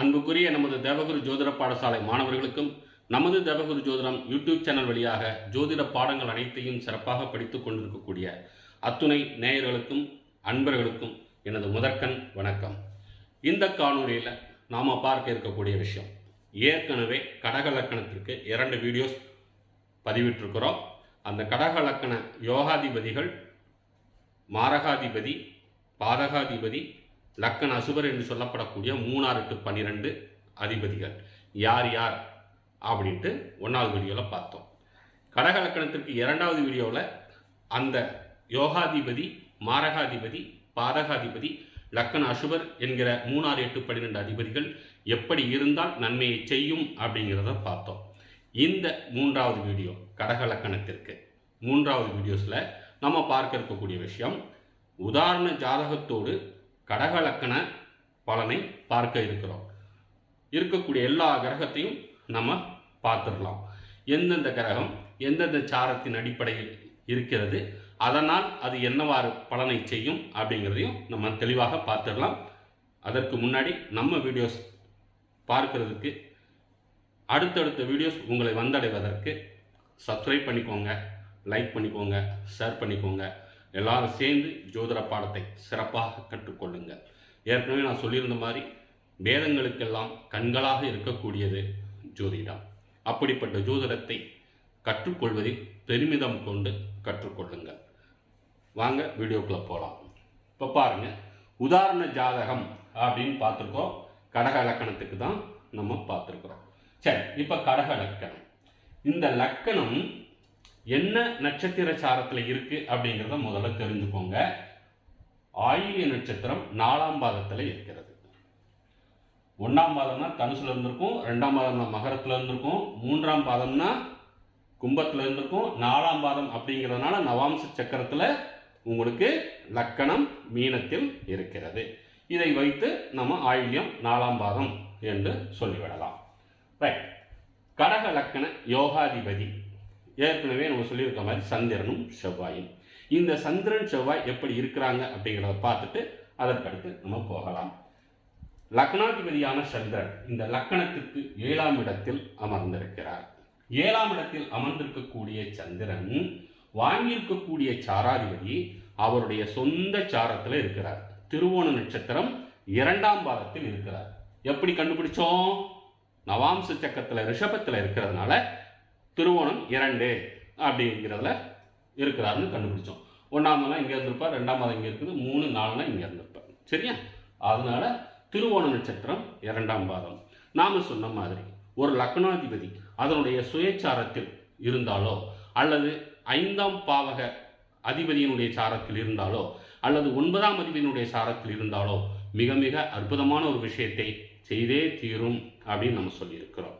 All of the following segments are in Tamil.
அன்புக்குரிய நமது தேவகுரு ஜோதிட பாடசாலை மாணவர்களுக்கும் நமது தேவகுரு ஜோதிடம் யூடியூப் சேனல் வழியாக ஜோதிட பாடங்கள் அனைத்தையும் சிறப்பாக படித்துக் கொண்டிருக்கக்கூடிய அத்துணை நேயர்களுக்கும் அன்பர்களுக்கும் எனது முதற்கண் வணக்கம். இந்த காணொலியில் நாம் பார்க்க இருக்கக்கூடிய விஷயம் ஏற்கனவே கடக லக்கணத்திற்கு இரண்டு வீடியோஸ் பதிவிட்டிருக்கிறோம். அந்த கடக லக்கண யோகாதிபதிகள் மாரகாதிபதி பாதகாதிபதி லக்கன் அசுபர் என்று சொல்லப்படக்கூடிய மூணாறு டு பன்னிரெண்டு அதிபதிகள். யார் யார்? அப்படின்ட்டு ஒன்றாவது வீடியோவில் பார்த்தோம். கடக லக்கணத்திற்கு இரண்டாவது வீடியோவில் அந்த யோகாதிபதி மாரகாதிபதி பாதகாதிபதி லக்கண அசுபர் என்கிற மூணாறு எட்டு பன்னிரெண்டு அதிபதிகள் எப்படி இருந்தால் நன்மையை செய்யும் அப்படிங்கிறத பார்த்தோம். இந்த மூன்றாவது வீடியோ கடக லக்கணத்திற்கு. மூன்றாவது வீடியோஸில் நம்ம பார்க்க இருக்கக்கூடிய விஷயம் உதாரண ஜாதகத்தோடு கடகலக்கண பலனை பார்க்க இருக்கிறோம். இருக்கக்கூடிய எல்லா கிரகத்தையும் நம்ம பார்த்துடலாம். எந்தெந்த கிரகம் எந்தெந்த சாரத்தின் அடிப்படையில் இருக்கிறது அதனால் அது என்னவாறு பலனை செய்யும் அப்படிங்கிறதையும் நம்ம தெளிவாக பார்த்துடலாம். அதற்கு முன்னாடி நம்ம வீடியோஸ் பார்க்கறதுக்கு அடுத்தடுத்த வீடியோஸ் உங்களை வந்தடைவதற்கு சப்ஸ்கிரைப் பண்ணிக்கோங்க லைக் பண்ணிக்கோங்க ஷேர் பண்ணிக்கோங்க. எல்லாரும் சேர்ந்து ஜோதிட பாடத்தை சிறப்பாக கற்றுக்கொள்ளுங்கள். ஏற்கனவே நான் சொல்லியிருந்த மாதிரி வேதங்களுக்கெல்லாம் கண்களாக இருக்கக்கூடியது ஜோதிடம். அப்படிப்பட்ட ஜோதிடத்தை கற்றுக்கொள்வதில் பெருமிதம் கொண்டு கற்றுக்கொள்ளுங்கள். வாங்க வீடியோக்குள்ளே போகலாம் இப்போ பாருங்கள் உதாரண ஜாதகம் அப்படின்னு பார்த்துருக்கோம். கடக லக்கணத்துக்கு தான் நம்ம பார்த்துருக்குறோம். சரி இப்போ கடக லக்கணம். இந்த லக்கணம் என்ன நட்சத்திர சாரத்தில் இருக்கு அப்படிங்கிறத முதல்ல தெரிஞ்சுக்கோங்க. ஆயுள்ய நட்சத்திரம் நாலாம் பாதத்தில் இருக்கிறது. ஒன்றாம் பாதம்னா தனுசுல இருந்திருக்கும் ரெண்டாம் பாதம்னா மகரத்தில் இருந்திருக்கும் மூன்றாம் பாதம்னா கும்பத்தில் இருந்திருக்கும் நாலாம் பாதம் அப்படிங்கிறதுனால நவாம்ச சக்கரத்தில் உங்களுக்கு லக்கணம் மீனத்தில் இருக்கிறது. இதை வைத்து நம்ம ஆயுள்யம் நாலாம் பாதம் என்று சொல்லிவிடலாம். ரைட் கடக லக்கண யோகாதிபதி. ஏற்கனவே நம்ம சொல்லியிருக்க மாதிரி சந்திரனும் செவ்வாயும். இந்த சந்திரன் செவ்வாய் எப்படி இருக்கிறாங்க அப்படிங்கிறத பார்த்துட்டு அதற்கடுத்து நம்ம போகலாம். லக்னாதிபதியான சந்திரன் இந்த லக்கணத்திற்கு ஏழாம் இடத்தில் அமர்ந்திருக்கிறார். ஏழாம் இடத்தில் அமர்ந்திருக்கக்கூடிய சந்திரன் வாங்கியிருக்கக்கூடிய சாராதிபதி அவருடைய சொந்த சாரத்தில் இருக்கிறார். திருவோண நட்சத்திரம் இரண்டாம் பாதத்தில் இருக்கிறார். எப்படி கண்டுபிடிச்சோம்? நவாம்ச சக்கரத்தில் ரிஷபத்தில் இருக்கிறதுனால திருவோணம் இரண்டு அப்படிங்கிறதுல இருக்கிறாருன்னு கண்டுபிடிச்சோம். ஒன்றாம் மதம் இங்கே இருந்திருப்பார் ரெண்டாம் மதம் இங்கே இருக்குது மூணு நாலுனா இங்கே இருந்திருப்பார். சரியா? அதனால திருவோண நட்சத்திரம் இரண்டாம் பாதம். நாம் சொன்ன மாதிரி ஒரு லக்னாதிபதி அதனுடைய சுயச்சாரத்தில் இருந்தாலோ அல்லது ஐந்தாம் பாவக அதிபதியினுடைய சாரத்தில் இருந்தாலோ அல்லது ஒன்பதாம் அதிபதியினுடைய சாரத்தில் இருந்தாலோ மிக மிக அற்புதமான ஒரு விஷயத்தை செய்தே தீரும் அப்படின்னு நம்ம சொல்லியிருக்கிறோம்.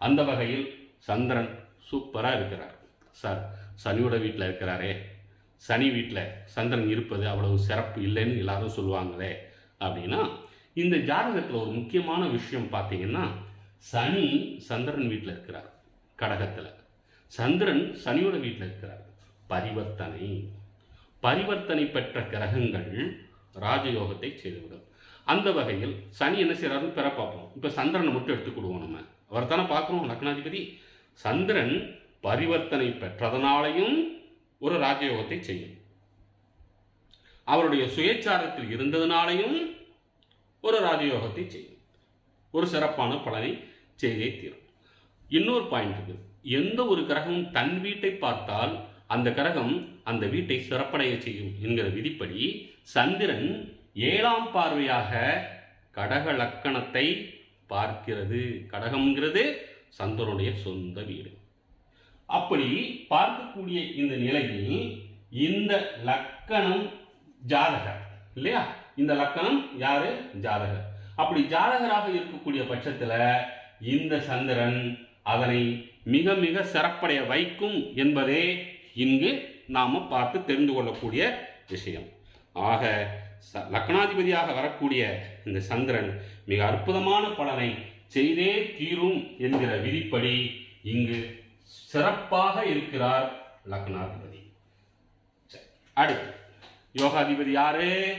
அந்த வகையில் சந்திரன் சூப்பராக இருக்கிறார். சார் சனியோட வீட்டில் இருக்கிறாரே. சனி வீட்டில் சந்திரன் இருப்பது அவ்வளவு சிறப்பு இல்லைன்னு எல்லாரும் சொல்லுவாங்களே. அப்படின்னா இந்த ஜாதகத்தில் ஒரு முக்கியமான விஷயம் பார்த்தீங்கன்னா சனி சந்திரன் வீட்டில் இருக்கிறார் கடகத்தில். சந்திரன் சனியோட வீட்டில் இருக்கிறார். பரிவர்த்தனை. பரிவர்த்தனை பெற்ற கிரகங்கள் ராஜயோகத்தை செய்துவிடும். அந்த வகையில் சனி என்ன செய்கிறாருன்னு பெற பார்ப்போம் இப்போ சந்திரனை மட்டும் எடுத்துக்கிடுவோம் நம்ம. அவர் தானே பார்க்குறோம் லக்னாதிபதி. சந்திரன் பரிவர்த்தனை பெற்றதனாலையும் ஒரு ராஜயோகத்தை செய்யும். அவருடைய சுயச்சாரத்தில் இருந்ததனாலையும் ஒரு ராஜயோகத்தை செய்யும். ஒரு சிறப்பான பலனை செய்தே தீரும். இன்னொரு பாயிண்ட் இருக்குது எந்த ஒரு கிரகமும் தன் வீட்டை பார்த்தால் அந்த கிரகம் அந்த வீட்டை சிறப்படைய செய்யும் என்கிற விதிப்படி சந்திரன் ஏழாம் பார்வையாக கடக லக்கணத்தை பார்க்கிறது. கடகம்ங்கிறது சந்தனுடைய சொந்த வீடு. அப்படி பார்க்கக்கூடிய இந்த நிலையில் இந்த லக்கணம் ஜாதகர் இல்லையா? இந்த லக்கணம் யாரு? ஜாதகர். அப்படி ஜாதகராக இருக்கக்கூடிய பட்சத்தில் இந்த சந்திரன் அதனை மிக மிக சிறப்படைய வைக்கும் என்பதே இங்கு நாம் பார்த்து தெரிந்து கொள்ளக்கூடிய விஷயம். ஆக ச லக்னாதிபதியாக வரக்கூடிய இந்த சந்திரன் மிக அற்புதமான பலனை செய்தே தீரும் என்கிற விதிப்படி இங்கு சிறப்பாக இருக்கிறார் லக்னாதிபதி. அடுத்து. யோகாதிபதி யாரு?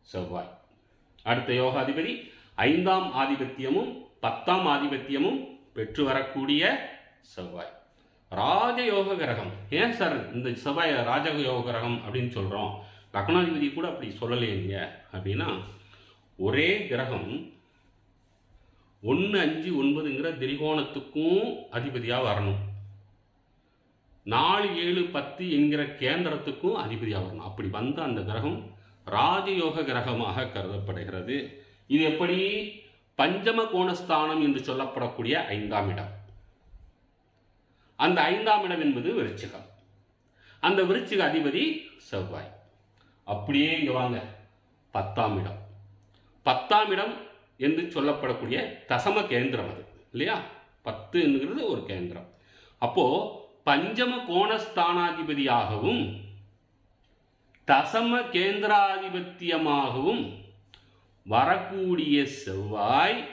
செவ்வாய். அடுத்த யோகாதிபதி ஐந்தாம் ஆதிபத்தியமும் பத்தாம் ஆதிபத்தியமும் பெற்று வரக்கூடிய செவ்வாய். ராஜயோக கிரகம். ஏன் சார் இந்த செவ்வாய் ராஜயோக கிரகம் அப்படின்னு சொல்கிறோம் லக்னாதிபதி கூட அப்படி சொல்லலைங்க அப்படின்னா ஒரே கிரகம் ஒன்று அஞ்சு ஒன்பதுங்கிற திரிகோணத்துக்கும் அதிபதியாக வரணும். நாலு ஏழு பத்து என்கிற கேந்திரத்துக்கும் அதிபதியாக வரணும். அப்படி வந்த அந்த கிரகம் ராஜயோக கிரகமாக கருதப்படுகிறது. இது எப்படி? பஞ்சம கோணஸ்தானம் என்று சொல்லப்படக்கூடிய ஐந்தாம் இடம். அந்த ஐந்தாம் இடம் என்பது விருச்சிகம். அந்த விருச்சிக அதிபதி செவ்வாய். அப்படியே இங்க வாங்க. பத்தாம் இடம். பத்தாம் இடம் என்று சொல்லப்படக்கூடிய தசம கேந்திரம் அது இல்லையா? பத்து என்கிறது ஒரு கேந்திரம். அப்போ பஞ்சம கோணஸ்தானாதிபதியாகவும் தசம கேந்திராதிபத்தியமாகவும் வரக்கூடிய செவ்வாய்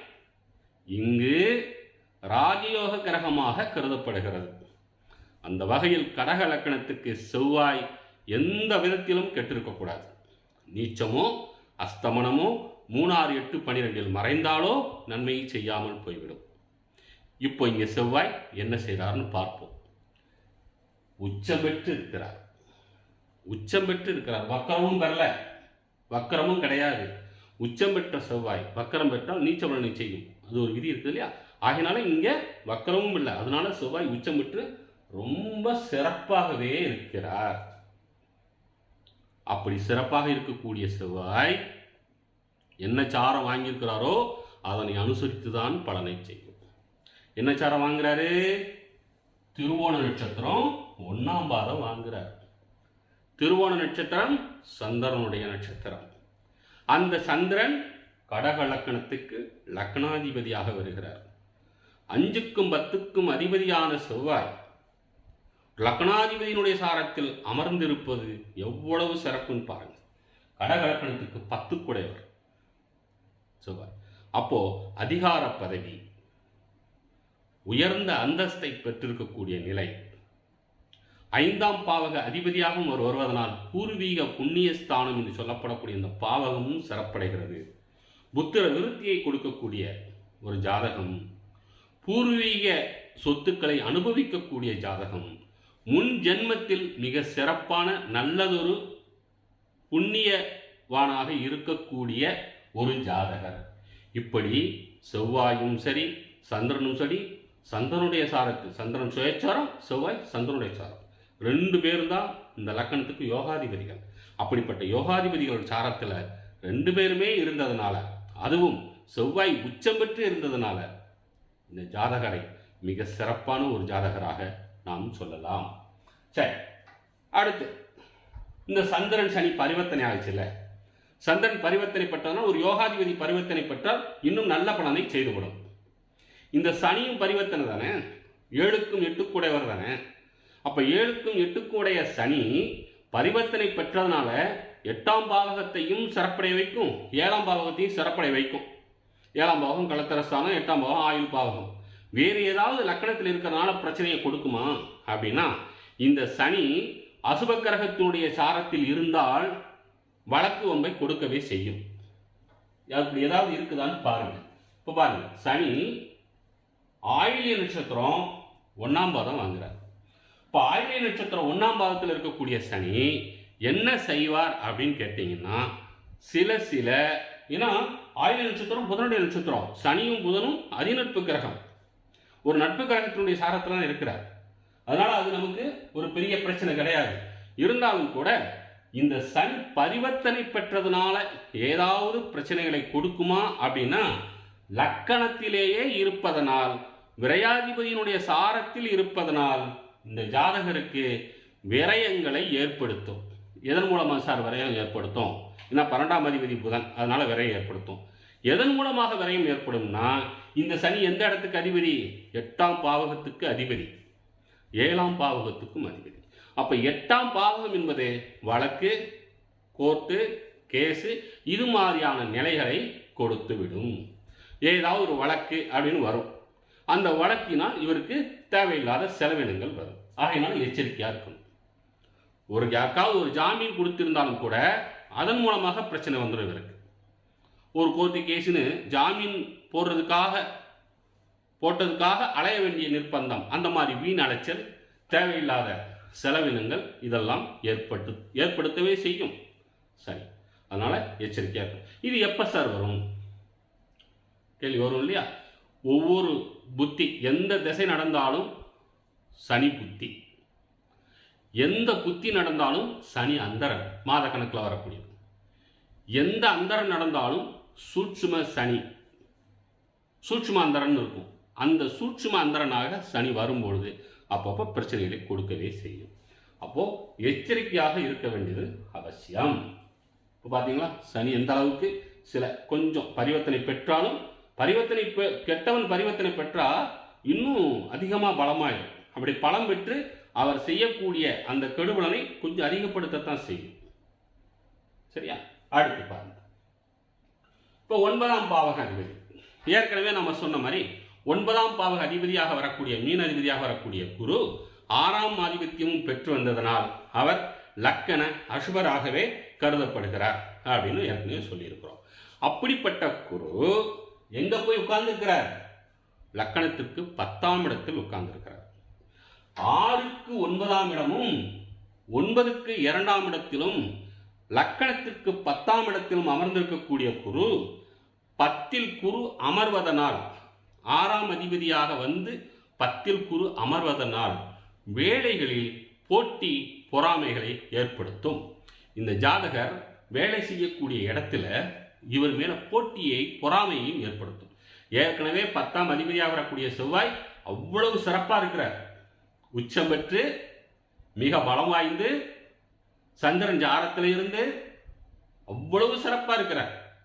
இங்கு ராஜயோக கிரகமாக கருதப்படுகிறது. அந்த வகையில் கடக லக்கணத்துக்கு செவ்வாய் எந்த விதத்திலும் கெட்டிருக்கக்கூடாது. நீச்சமோ அஸ்தமனமோ மூணாறு எட்டு பனிரெண்டில் மறைந்தாலோ நன்மையை செய்யாமல் போய்விடும். இப்போ இங்கே செவ்வாய் என்ன செய்கிறார்னு பார்ப்போம். உச்சம் பெற்று இருக்கிறார் உச்சம் பெற்று இருக்கிறார் வக்கரமும் பெறல. வக்கரமும் கிடையாது. உச்சம் பெற்ற செவ்வாய். வக்கரம் பெற்றால் நீச்சபலனை செய்யும். அது ஒரு விதி இருக்குது இல்லையா? ஆகினால இங்கே வக்கரமும் இல்லை. அதனால செவ்வாய் உச்சம் பெற்று ரொம்ப சிறப்பாகவே இருக்கிறார். அப்படி சிறப்பாக இருக்கக்கூடிய செவ்வாய் என்ன சாரம் வாங்கியிருக்கிறாரோ அதனை அனுசரித்து தான் பலனை செய்யும். என்ன சாரம் வாங்குறாரு? திருவோண நட்சத்திரம் ஒன்னாம் பாதம் வாங்குறார். திருவோண நட்சத்திரம் சந்திரனுடைய நட்சத்திரம். அந்த சந்திரன் கடக லக்கணத்துக்கு லக்னாதிபதியாக வருகிறார். அஞ்சுக்கும் பத்துக்கும் அதிபதியான செவ்வாய் லக்னாதிபதியினுடைய சாரத்தில் அமர்ந்திருப்பது எவ்வளவு சிறப்புன்னு பாருங்கள் கடக லக்கணத்துக்கு பத்து குடையவர் செவ்வாய் அப்போ அதிகார பதவி உயர்ந்த அந்தஸ்தை பெற்றிருக்கக்கூடிய நிலை. ஐந்தாம் பாவக அதிபதியாகவும் அவர் வருவதனால் பூர்வீக புண்ணிய ஸ்தானம் என்று சொல்லப்படக்கூடிய இந்த பாவகமும் சிறப்படைகிறது. புத்திர விருத்தியை கொடுக்கக்கூடிய ஒரு ஜாதகம். பூர்வீக சொத்துக்களை அனுபவிக்கக்கூடிய ஜாதகம். முன் ஜென்மத்தில் மிக சிறப்பான நல்லதொரு புண்ணியவானாக இருக்கக்கூடிய ஒரு ஜாதகர். இப்படி செவ்வாயும் சரி சந்திரனும் சரி சந்திரனுடைய சாரத்து சந்திரன் சுயச்சாரம் செவ்வாய் சந்திரனுடைய சாரம். ரெண்டு பேரும் தான் இந்த லக்கணத்துக்கு யோகாதிபதிகள். அப்படிப்பட்ட யோகாதிபதிகள் சாரத்தில் ரெண்டு பேருமே இருந்ததுனால அதுவும் செவ்வாய் உச்சம் பெற்று இருந்ததுனால இந்த ஜாதகரை மிக சிறப்பான ஒரு ஜாதகராக நாம் சொல்லலாம். சரி அடுத்து. இந்த சந்திரன் சனி பரிவர்த்தனை ஆச்சுல்ல சந்திரன் பரிவர்த்தனை பெற்றதுனால் ஒரு யோகாதிபதி பரிவர்த்தனை பெற்றால் இன்னும் நல்ல பலனை செய்துவிடும். இந்த சனியும் பரிவர்த்தனை தானே? ஏழுக்கும் எட்டுக்குடையவர் தானே? அப்போ ஏழுக்கும் எட்டுக்குடைய சனி பரிவர்த்தனை பெற்றதுனால எட்டாம் பாவகத்தையும் சிறப்படைய வைக்கும் ஏழாம் பாவகத்தையும் சிறப்படைய வைக்கும். ஏழாம் பாவகம் கலத்தரஸ்தானம் எட்டாம் பாவகம் ஆயுள் பாவகம். வேறு ஏதாவது லக்கணத்தில் இருக்கிறனால பிரச்சனையை கொடுக்குமா? அப்படின்னா இந்த சனி அசுப கிரகத்தினுடைய சாரத்தில் இருந்தால் வழக்கு வம்பை கொடுக்கவே செய்யும். அப்படி ஏதாவது இருக்குதான்னு பாருங்க. இப்போ பாருங்க சனி ஆயிலிய நட்சத்திரம் ஒன்றாம் பாதம் வாங்குறார். இப்போ ஆயிலிய நட்சத்திரம் ஒன்றாம் பாதத்தில் இருக்கக்கூடிய சனி என்ன செய்வார் அப்படின்னு கேட்டிங்கன்னா சில சில ஏன்னா ஆயிலிய நட்சத்திரம் புதனுடைய நட்சத்திரம். சனியும் புதனும் அதிநட்பு கிரகம். ஒரு நட்பு கிரகத்தினுடைய சாரத்தில் இருக்கிறார். அதனால் அது நமக்கு ஒரு பெரிய பிரச்சனை கிடையாது. இருந்தாலும் கூட இந்த சனி பரிவர்த்தனை பெற்றதுனால ஏதாவது பிரச்சனைகளை கொடுக்குமா அப்படின்னா லக்கணத்திலேயே இருப்பதனால் விரையாதிபதியினுடைய சாரத்தில் இருப்பதனால் இந்த ஜாதகருக்கு விரயங்களை ஏற்படுத்தும். எதன் மூலமாக சார் விரயம் ஏற்படுத்தும்? ஏன்னா பன்னெண்டாம் அதிபதி புதன் அதனால் விரயம் ஏற்படுத்தும். எதன் மூலமாக விரயம் ஏற்படும்னா இந்த சனி எந்த இடத்துக்கு அதிபதி? எட்டாம் பாவகத்துக்கு அதிபதி. ஏழாம் பாவகத்துக்கும் அதிபதி. அப்போ எட்டாம் பாகம் என்பது வழக்கு கோர்ட்டு கேஸு இது மாதிரியான நிலைகளை கொடுத்து விடும் ஏதாவது ஒரு வழக்கு அப்படின்னு வரும். அந்த வழக்கினால் இவருக்கு தேவையில்லாத செலவினங்கள் வரும். ஆகையினால் எச்சரிக்கையாக இருக்கணும். ஒரு யாருக்காவது ஒரு ஜாமீன் கொடுத்திருந்தாலும் கூட அதன் மூலமாக பிரச்சனை வந்துடும் இவருக்கு. ஒரு கோர்ட்டு கேஸுன்னு ஜாமீன் போடுறதுக்காக போட்டதுக்காக அலைய வேண்டிய நிர்பந்தம் அந்த மாதிரி வீண் அலைச்சல் தேவையில்லாத செலவினங்கள் இதெல்லாம் ஏற்பட்டு ஏற்படுத்தவே செய்யும். சரி. அதனால் எச்சரிக்கையாக இருக்கும் இது எப்போ சார் வரும்? கேள்வி வரும் இல்லையா? ஒவ்வொரு புத்தி எந்த திசை நடந்தாலும் சனி புத்தி. எந்த புத்தி நடந்தாலும் சனி அந்தரன் மாத கணக்கில் வரக்கூடியது. எந்த அந்தரன் நடந்தாலும் சூட்சும சனி சூட்சும அந்தரன் இருக்கும். அந்த சூட்சும அந்தரனாக சனி வரும்பொழுது அப்பப்போ பிரச்சனைகளை கொடுக்கவே செய்யும். அப்போது எச்சரிக்கையாக இருக்க வேண்டியது அவசியம். இப்போ பார்த்தீங்களா சனி எந்த அளவுக்கு சில கொஞ்சம் பரிவர்த்தனை பெற்றாலும் பரிவர்த்தனை பெ- கெட்டவன் பரிவர்த்தனை பெற்றால் இன்னும் அதிகமாக பலமாயிடும் அப்படி பலம் பெற்று அவர் செய்யக்கூடிய அந்த கெடுபலனை கொஞ்சம் அதிகப்படுத்தத்தான் செய்யும். சரியா? அடுத்து பாருங்க. இப்போ ஒன்பதாம் பாவகம் அதிபதி. ஏற்கனவே நம்ம சொன்ன மாதிரி ஒன்பதாம் பாவ அதிபதியாக வரக்கூடிய மீன் அதிபதியாக வரக்கூடிய குரு ஆறாம் ஆதிபத்தியமும் பெற்று வந்ததனால் அவர் லக்கண அசுபராகவே கருதப்படுகிறார் அப்படின்னு ஏற்கனவே சொல்லியிருக்கிறோம். அப்படிப்பட்ட குரு எங்க போய் உட்கார்ந்துருக்கிறார்? லக்கணத்திற்கு பத்தாம் இடத்தில் உட்கார்ந்துருக்கிறார். ஆறுக்கு ஒன்பதாம் இடமும் ஒன்பதுக்கு இரண்டாம் இடத்திலும் லக்கணத்திற்கு பத்தாம் இடத்திலும் அமர்ந்திருக்கக்கூடிய குரு பத்தில் குரு அமர்வதனால் ஆறாம் அதிபதியாக வந்து பத்தில் குரு அமர்வதனால் வேலைகளில் போட்டி பொறாமைகளை ஏற்படுத்தும். இந்த ஜாதகர் வேலை செய்யக்கூடிய இடத்துல இவர் மேல போட்டியை பொறாமையையும் ஏற்படுத்தும். ஏற்கனவே பத்தாம் அதிபதியாக வரக்கூடிய செவ்வாய் அவ்வளவு சிறப்பாக இருக்கிறார். உச்சம் பெற்று மிக பலம் வாய்ந்து சந்திரன் ஜாரத்தில் இருந்து அவ்வளவு சிறப்பாக இருக்கிறார்.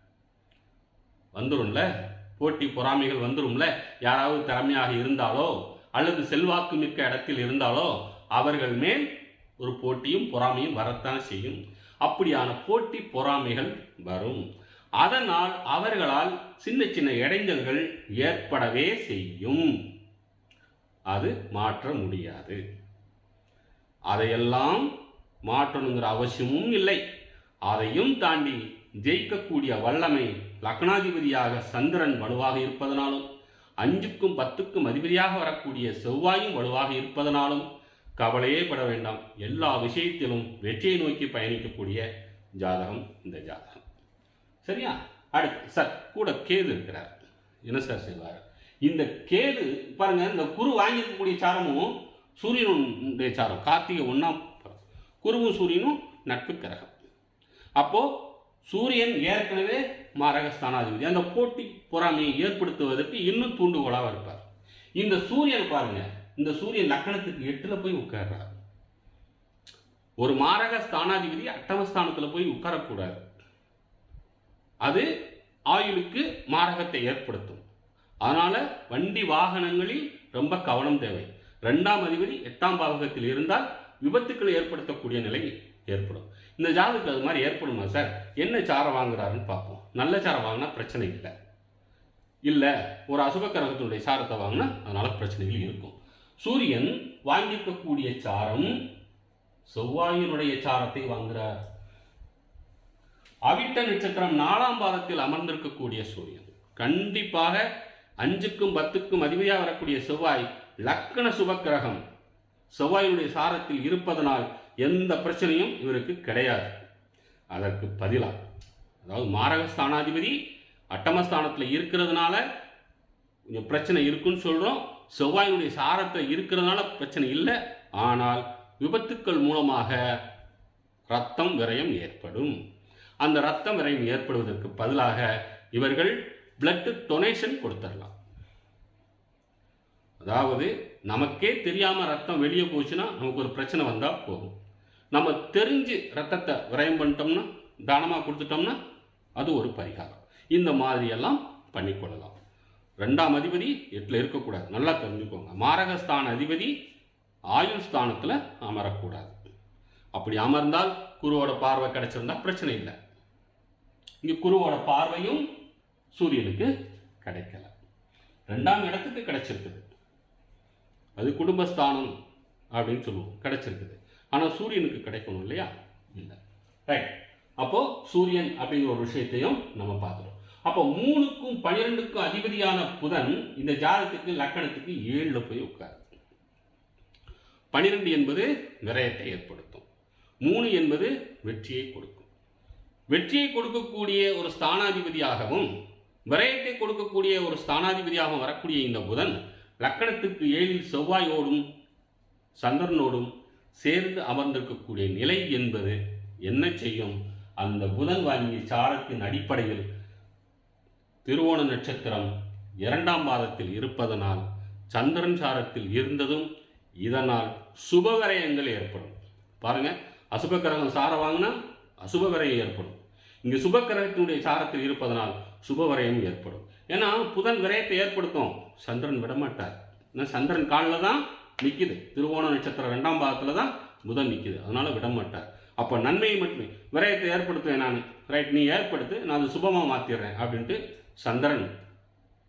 வந்துரும்ல? போட்டி பொறாமைகள் வந்துரும்ல? யாராவது திறமையாக இருந்தாலோ அல்லது செல்வாக்கு மிக்க இடத்தில் இருந்தாலோ அவர்கள் மேல் ஒரு போட்டியும் பொறாமையும் வரத்தான் செய்யும். அப்படியான போட்டி பொறாமைகள் வரும். அதனால் அவர்களால் சின்ன சின்ன இடைஞ்சல்கள் ஏற்படவே செய்யும். அது மாற்ற முடியாது. அதையெல்லாம் மாற்றணுங்கிற அவசியமும் இல்லை. அதையும் தாண்டி ஜெயிக்கக்கூடிய வல்லமை லக்னாதிபதியாக சந்திரன் வலுவாக இருப்பதனாலும் அஞ்சுக்கும் பத்துக்கும் அதிபதியாக வரக்கூடிய செவ்வாயும் வலுவாக இருப்பதனாலும் கவலையே பட வேண்டாம். எல்லா விஷயத்திலும் வெற்றியை நோக்கி பயணிக்கக்கூடிய ஜாதகம் இந்த ஜாதகம். சரியா? அடுத்து சார் கூட கேது இருக்கிறார். என்ன சார் செய்வார்? இந்த கேது பாருங்க இந்த குரு வாங்கியிருக்கக்கூடிய சாரமும் சூரியனுடைய சாரம் கார்த்திகை ஒன்றாம் குருவும் சூரியனும் நட்பு கிரகம். அப்போது சூரியன் ஏற்கனவே மாரக ஸ்தானாதிபதி அந்த போட்டி பொறாமையை ஏற்படுத்துவதற்கு இன்னும் தூண்டுகோலாக இருப்பார். இந்த சூரியன் பாருங்க இந்த சூரியன் லக்கணத்துக்கு எட்டுல போய் உட்கார்றார். ஒரு மாரக ஸ்தானாதிபதி அட்டமஸ்தானத்தில் போய் உட்காரக்கூடாது. அது ஆயுளுக்கு மாரகத்தை ஏற்படுத்தும். அதனால வண்டி வாகனங்களில் ரொம்ப கவனம் தேவை. ரெண்டாம் அதிபதி எட்டாம் பாவகத்தில் இருந்தால் விபத்துக்களை ஏற்படுத்தக்கூடிய நிலை ஏற்படும். இந்த ஜாதகத்துக்கு அது மாதிரி ஏற்படுமா சார்? என்ன சாரம் வாங்குறாருன்னு பார்ப்போம். நல்ல சாரம் வாங்கினா பிரச்சனை இல்லை. இல்லை ஒரு அசுப கிரகத்தினுடைய சாரத்தை வாங்கினா அதனால் பிரச்சனைகள் இருக்கும். சூரியன் வாங்கியிருக்கக்கூடிய சாரம் செவ்வாயினுடைய சாரத்தை வாங்குகிறார் அவிட்ட நட்சத்திரம் நாலாம் பாதத்தில் அமர்ந்திருக்கக்கூடிய சூரியன். கண்டிப்பாக அஞ்சுக்கும் பத்துக்கும் அதிபதியாக வரக்கூடிய செவ்வாய் லக்கண சுபக்கிரகம். செவ்வாயினுடைய சாரத்தில் இருப்பதனால் எந்த பிரச்சனையும் இவருக்கு கிடையாது. அதற்கு பதிலாக அதாவது மாரக ஸ்தானாதிபதி அட்டமஸ்தானத்தில் இருக்கிறதுனால கொஞ்சம் பிரச்சனை இருக்குன்னு சொல்கிறோம் செவ்வாயினுடைய சாரத்தில் இருக்கிறதுனால பிரச்சனை இல்லை. ஆனால் விபத்துக்கள் மூலமாக ரத்தம் விரயம் ஏற்படும். அந்த ரத்தம் விரயம் ஏற்படுவதற்கு பதிலாக இவர்கள் பிளட்டு டொனேஷன் கொடுத்துடலாம். அதாவது நமக்கே தெரியாமல் ரத்தம் வெளியே போச்சுன்னா நமக்கு ஒரு பிரச்சனை வந்தால் போகும் நம்ம தெரிஞ்சு ரத்தத்தை விரயம் பண்ணிட்டோம்னா தானமாக கொடுத்துட்டோம்னா அது ஒரு பரிகாரம். இந்த மாதிரியெல்லாம் பண்ணிக்கொள்ளலாம் ரெண்டாம் அதிபதி எட்டில் இருக்கக்கூடாது. நல்லா தெரிஞ்சுக்கோங்க. மாரகஸ்தான அதிபதி ஆயுள் ஸ்தானத்தில் அமரக்கூடாது. அப்படி அமர்ந்தால் குருவோட பார்வை கிடைச்சிருந்தா பிரச்சனை இல்லை. இங்கே குருவோட பார்வையும் சூரியனுக்கு கிடைக்கல. ரெண்டாம் இடத்துக்கு கிடைச்சிருக்குது. அது குடும்பஸ்தானம் அப்படின்னு சொல்லுவோம். கிடைச்சிருக்குது. ஆனால் சூரியனுக்கு கிடைக்கணும் இல்லையா? இல்லை. ரைட் அப்போது சூரியன் அப்படிங்கிற ஒரு விஷயத்தையும் நம்ம பார்த்துறோம் அப்போ மூணுக்கும் பனிரெண்டுக்கும் அதிபதியான புதன் இந்த ஜாதகத்துக்கு லக்கணத்துக்கு ஏழில் போய் உட்காரு. பனிரெண்டு என்பது விரயத்தை ஏற்படுத்தும். மூணு என்பது வெற்றியை கொடுக்கும். வெற்றியை கொடுக்கக்கூடிய ஒரு ஸ்தானாதிபதியாகவும் விரயத்தை கொடுக்கக்கூடிய ஒரு ஸ்தானாதிபதியாகவும் வரக்கூடிய இந்த புதன் லக்கணத்துக்கு ஏழில் செவ்வாயோடும் சந்திரனோடும் சேர்ந்து அமர்ந்திருக்கக்கூடிய நிலை என்பது என்ன செய்யும்? அந்த புதன் வாங்கிய சாரத்தின் அடிப்படையில் திருவோண நட்சத்திரம் இரண்டாம் மாதத்தில் இருப்பதனால் சந்திரன் சாரத்தில் இருந்ததும் இதனால் சுப விரயங்கள் ஏற்படும். பாருங்க அசுப கிரகம் வாங்கினா அசுப விரயம் ஏற்படும். இங்கே சுப கிரகத்தினுடைய சாரத்தில் இருப்பதனால் சுப விரயம் ஏற்படும். ஏன்னா புதன் விரயத்தை ஏற்படுத்தும். சந்திரன் விடமாட்டார். ஏன்னா சந்திரன் காலில் தான் நிற்கிது திருவோண நட்சத்திரம் ரெண்டாம் பாதத்தில் தான் புதன் நிற்கிது அதனால் விடமாட்டார். அப்போ நன்மையை மட்டுமே. விரயத்தை ஏற்படுத்துவேன் நான். ரைட் நீ ஏற்படுத்து நான் அது சுபமாக மாற்றிடுறேன் அப்படின்ட்டு சந்திரன்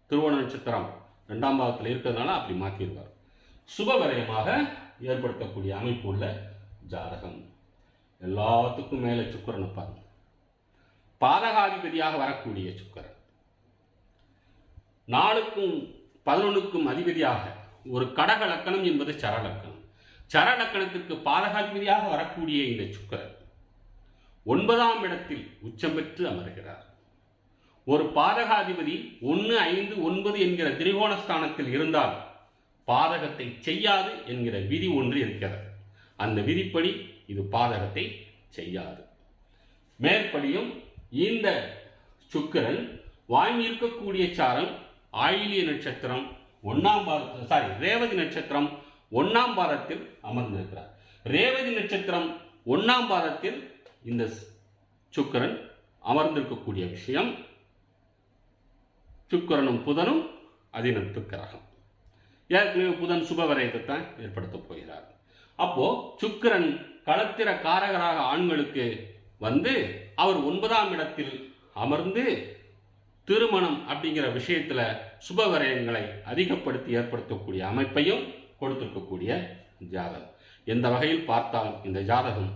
திருவோண நட்சத்திரம் ரெண்டாம் பாகத்தில் இருக்கிறதுனால அப்படி மாற்றிடுவார் சுப விரயமாக ஏற்படுத்தக்கூடிய அமைப்பு உள்ள ஜாதகம். எல்லாத்துக்கும் மேலே சுக்கரனை பாருங்க. பாதகாதிபதியாக வரக்கூடிய சுக்கரன். நாளுக்கும் பதினொன்றுக்கும் அதிபதியாக ஒரு கடக லக்கணம் என்பது சரலக்கணம். சரலக்கணத்திற்கு பாதகாதிபதியாக வரக்கூடிய இந்த சுக்கரன் ஒன்பதாம் இடத்தில் உச்சம் பெற்று அமர்கிறார். ஒரு பாதகாதிபதி ஒன்று ஐந்து ஒன்பது என்கிற திரிகோணஸ்தானத்தில் இருந்தால் பாதகத்தை செய்யாது என்கிற விதி ஒன்று இருக்கிறது. அந்த விதிப்படி இது பாதகத்தை செய்யாது. மேற்படியும் இந்த சுக்கரன் வாங்கியிருக்கக்கூடிய சாரம் ஆயிலிய நட்சத்திரம் ஒன்னாம் பாரத்தில் சாரி ரேவதி நட்சத்திரம் ஒன்னாம் பாதத்தில் அமர்ந்திருக்கிறார். ரேவதி நட்சத்திரம் ஒன்னாம் பாரத்தில் இந்த சுக்கிரன் அமர்ந்திருக்கக்கூடிய விஷயம் சுக்கிரனும் புதனும் அதினத்து கிரகம் ஏற்கனவே புதன் சுபவரையத்தை தான் ஏற்படுத்தப் போகிறார். அப்போ சுக்கிரன் களத்திர காரகராக ஆண்களுக்கு வந்து அவர் ஒன்பதாம் இடத்தில் அமர்ந்து திருமணம் அப்படிங்கிற விஷயத்துல சுபவரயங்களை அதிகப்படுத்தி ஏற்படுத்தக்கூடிய அமைப்பையும் கொடுத்திருக்கக்கூடிய ஜாதகம். எந்த வகையில் பார்த்தாலும் இந்த ஜாதகம்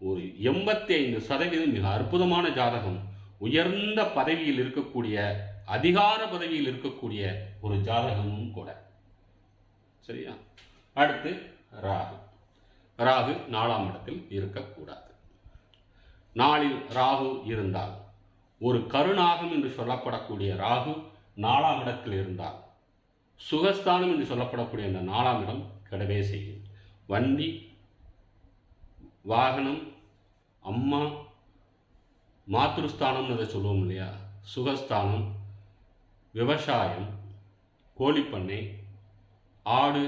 ஒரு எண்பத்தி ஐந்து சதவீதம் மிக அற்புதமான ஜாதகம். உயர்ந்த பதவியில் இருக்கக்கூடிய அதிகார பதவியில் இருக்கக்கூடிய ஒரு ஜாதகமும் கூட. சரியா? அடுத்து ராகு. ராகு நாலாம் இடத்தில் இருக்கக்கூடாது. நாளில் ராகு இருந்தால் ஒரு கருணாகம் என்று சொல்லப்படக்கூடிய ராகு நாலாம் இடத்தில் இருந்தார். சுகஸ்தானம் என்று சொல்லப்படக்கூடிய அந்த நாலாம் இடம் கிடவே செய்யும். வண்டி வாகனம் அம்மா மாத்ருஸ்தானம்னு அதை சொல்லுவோம் இல்லையா? சுகஸ்தானம் விவசாயம் கோழிப்பண்ணை ஆடு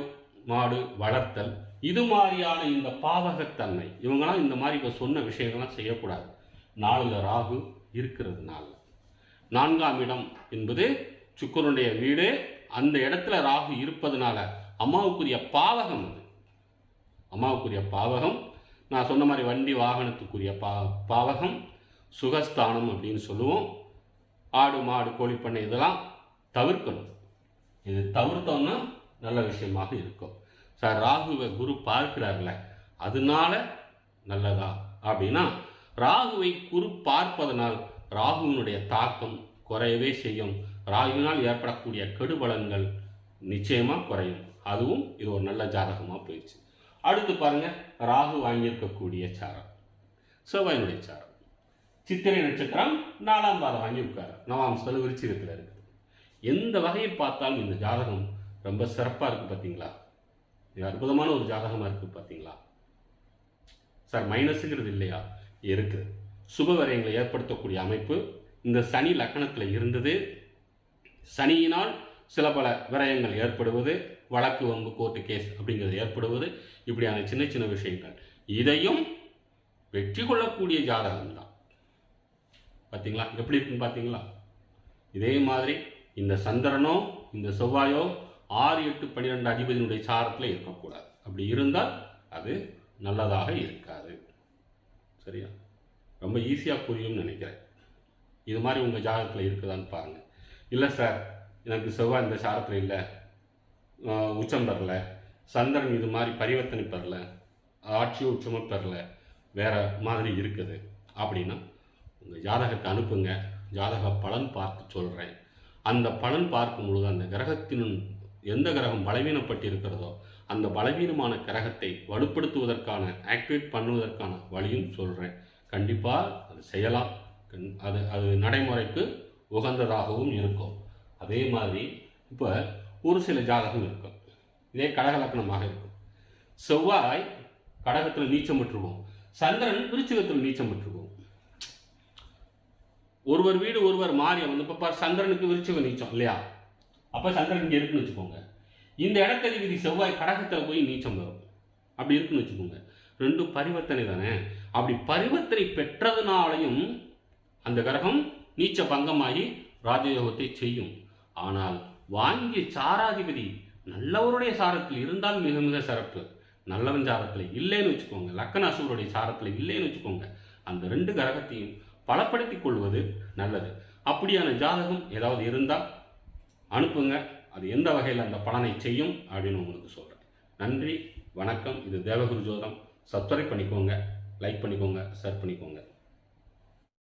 மாடு வளர்த்தல் இது மாதிரியான இந்த பாவகத்தன்மை. இவங்களாம் இந்த மாதிரி இப்போ சொன்ன விஷயங்கள்லாம் செய்யக்கூடாது. நாளில் ராகு இருக்கிறதுனால. நான்காம் இடம் என்பது சுக்கரனுடைய வீடு. அந்த இடத்துல ராகு இருப்பதனால அம்மாவுக்குரிய பாவகம் அது. அம்மாவுக்குரிய பாவகம். நான் சொன்ன மாதிரி வண்டி வாகனத்துக்குரிய பா பாவகம். சுகஸ்தானம் அப்படின்னு சொல்லுவோம். ஆடு மாடு கோழி பண்ணை இதெல்லாம் தவிர்க்கணும். இது தவிர்த்தோம்னா நல்ல விஷயமாக இருக்கும். சார் ராகுவை குரு பார்க்கிறார்ல அதனால நல்லதா? அப்படின்னா ராகுவை குரு பார்ப்பதனால் ராகுவினுடைய தாக்கம் குறையவே செய்யும். ராகுவினால் ஏற்படக்கூடிய கெடுபலன்கள் நிச்சயமாக குறையும். அதுவும் இது ஒரு நல்ல ஜாதகமாக போயிடுச்சு. அடுத்து பாருங்கள் ராகு வாங்கியிருக்கக்கூடிய சாரம். செவ்வாயினுடைய சாரம். சித்திரை நட்சத்திரம் நாலாம் பாதம் வாங்கி உட்காரு. சொல்லு விருச்சிகத்தில் இருக்குது எந்த வகையை பார்த்தாலும் இந்த ஜாதகம் ரொம்ப சிறப்பாக இருக்குது பார்த்தீங்களா இது அற்புதமான ஒரு ஜாதகமாக இருக்குது பார்த்தீங்களா சார் மைனஸுங்கிறது இல்லையா? இருக்குது சுப விரயங்களை ஏற்படுத்தக்கூடிய அமைப்பு இந்த சனி லக்கணத்தில் இருந்தது. சனியினால் சில பல விரயங்கள் ஏற்படுவது வழக்கு வம்பு கோர்ட்டு கேஸ் அப்படிங்கிறது ஏற்படுவது. இப்படியான சின்ன சின்ன விஷயங்கள். இதையும் வெற்றி கொள்ளக்கூடிய ஜாதகம் தான். பார்த்தீங்களா எப்படி இருக்குன்னு பார்த்தீங்களா இதே மாதிரி இந்த சந்திரனோ இந்த செவ்வாயோ ஆறு எட்டு பன்னிரெண்டு அதிபதியினுடைய சாரத்தில் இருக்கக்கூடாது. அப்படி இருந்தால் அது நல்லதாக இருக்காது. சரியா? ரொம்ப ஈஸியாக புரியும்னு நினைக்கிறேன். இது மாதிரி உங்கள் ஜாதகத்தில் இருக்குதான்னு பாருங்கள் இல்லை சார் எனக்கு செவ்வாய் இந்த சாரத்தில் இல்லை. உச்சம் பெறல. சந்திரன் இது மாதிரி பரிவர்த்தனை பெறல. ஆட்சி உச்சமும் பெறல. வேறு மாதிரி இருக்குது. அப்படின்னா உங்கள் ஜாதகத்தை அனுப்புங்க. ஜாதக பலன் பார்த்து சொல்கிறேன் அந்த பலன் பார்க்கும் பொழுது அந்த கிரகத்தின் எந்த கிரகம் பலவீனப்பட்டு இருக்கிறதோ அந்த பலவீனமான கிரகத்தை வலுப்படுத்துவதற்கான ஆக்டிவேட் பண்ணுவதற்கான வழியும் சொல்கிறேன் கண்டிப்பாக அது செய்யலாம். கண்- அது அது நடைமுறைக்கு உகந்ததாகவும் இருக்கும். அதே மாதிரி இப்போ ஒரு சில ஜாதகம் இருக்கும். இதே கடகலக்கணமாக இருக்கும். செவ்வாய் கடகத்தில் நீச்சம் விட்டுருவோம் சந்திரன் விருச்சிகத்தில் நீச்சம் விட்டுருவோம் ஒருவர் வீடு ஒருவர் மாறி வந்து இப்போ சந்திரனுக்கு விருச்சிகம் நீச்சம் இல்லையா? அப்போ சந்திரன் இங்கே இருக்குன்னு வச்சுக்கோங்க. இந்த இடத்ததிபதி செவ்வாய் கடகத்தில் போய் நீச்சம் வரும். அப்படி இருக்குன்னு வச்சுக்கோங்க. ரெண்டும் பரிவர்த்தனை தானே? அப்படி பரிவர்த்தனை பெற்றதுனாலையும் அந்த கிரகம் நீச்ச பங்கமாகி ராஜயோகத்தை செய்யும். ஆனால் வாங்கிய சாராதிபதி நல்லவருடைய சாரத்தில் இருந்தால் மிக மிக சிறப்பு. நல்லவன் சாரத்தில் இல்லைன்னு வச்சுக்கோங்க. லக்கனாசுவருடைய சாரத்தில் இல்லைன்னு வச்சுக்கோங்க. அந்த ரெண்டு கிரகத்தையும் பலப்படுத்திக் கொள்வது நல்லது. அப்படியான ஜாதகம் ஏதாவது இருந்தால் அனுப்புங்க. அது எந்த வகையில் அந்த பலனை செய்யும் அப்படின்னு உங்களுக்கு சொல்கிறேன் நன்றி வணக்கம். இது தேவகுரு ஜோதம். சப்ஸ்கிரைப் பண்ணிக்கோங்க லைக் பண்ணிக்கோங்க ஷேர் பண்ணிக்கோங்க.